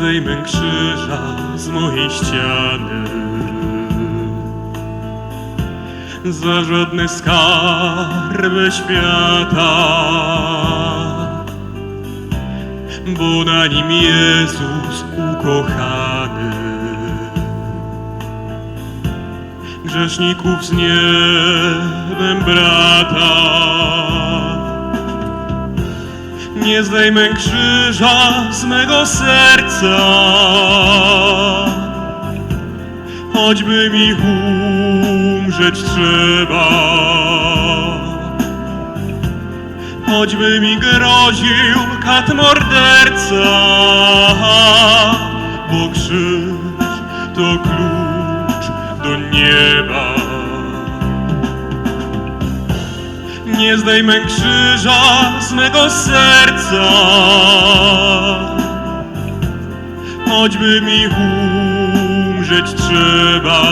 zdejmę krzyża z mojej ściany. Za żadne skarby świata, bo na nim Jezus ukochany. Grzeszników z niebem brata. Nie zdejmę krzyża z mego serca, choćby mi umrzeć trzeba. Choćby mi groził kat morderca, bo krzyż to klucz do nieba. Nie zdejmę krzyża z mego serca, choćby mi umrzeć trzeba.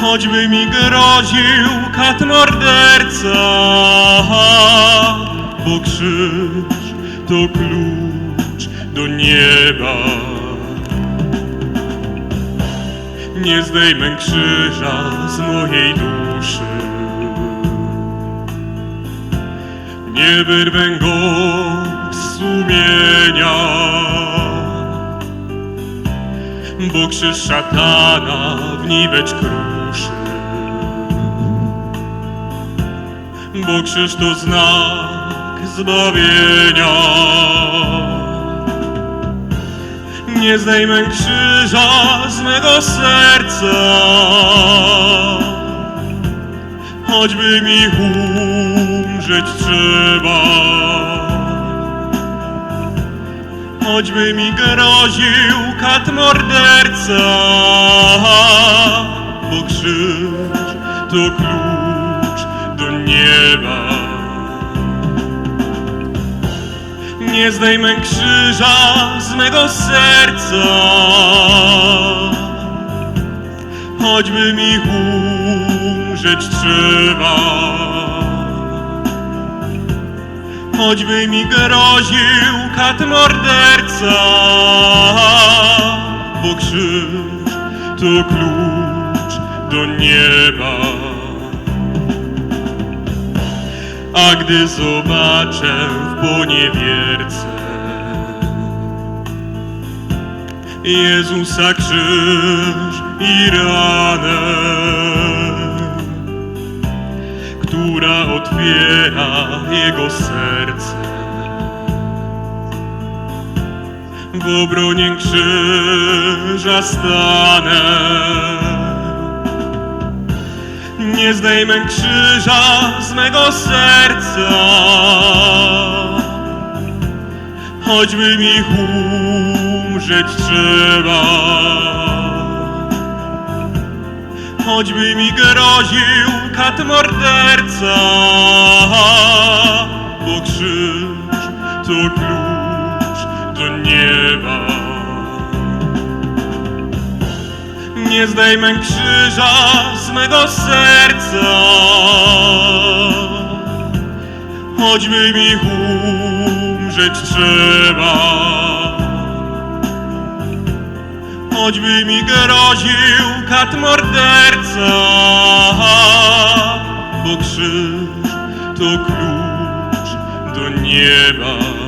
Choćby mi groził kat morderca, bo krzyż to klucz do nieba. Nie zdejmę krzyża z mojej duszy. Nie wyrwę go z sumienia, bo krzyż szatana w niwecz kruszy. Bo krzyż to znak zbawienia. Nie zdejmę krzyża z mego serca, choćby mi umrzeć trzeba. Choćby mi groził kat morderca, bo krzyż to klucz do nieba. Nie zdejmę krzyża z mego serca, choćby mi umrzeć trzeba. Choćby mi groził kat morderca, bo krzyż to klucz do nieba. A gdy zobaczę w poniewierce Jezusa krzyż i ranę, W obronie krzyża stanę. Nie zdejmę krzyża z mego serca, choćby mi umrzeć trzeba. Choćby mi groził kat morderca, bo krzyż to klucz Nie zdejmę krzyża z mego serca, choćby mi umrzeć trzeba. Choćby mi groził kat morderca, bo krzyż to klucz do nieba.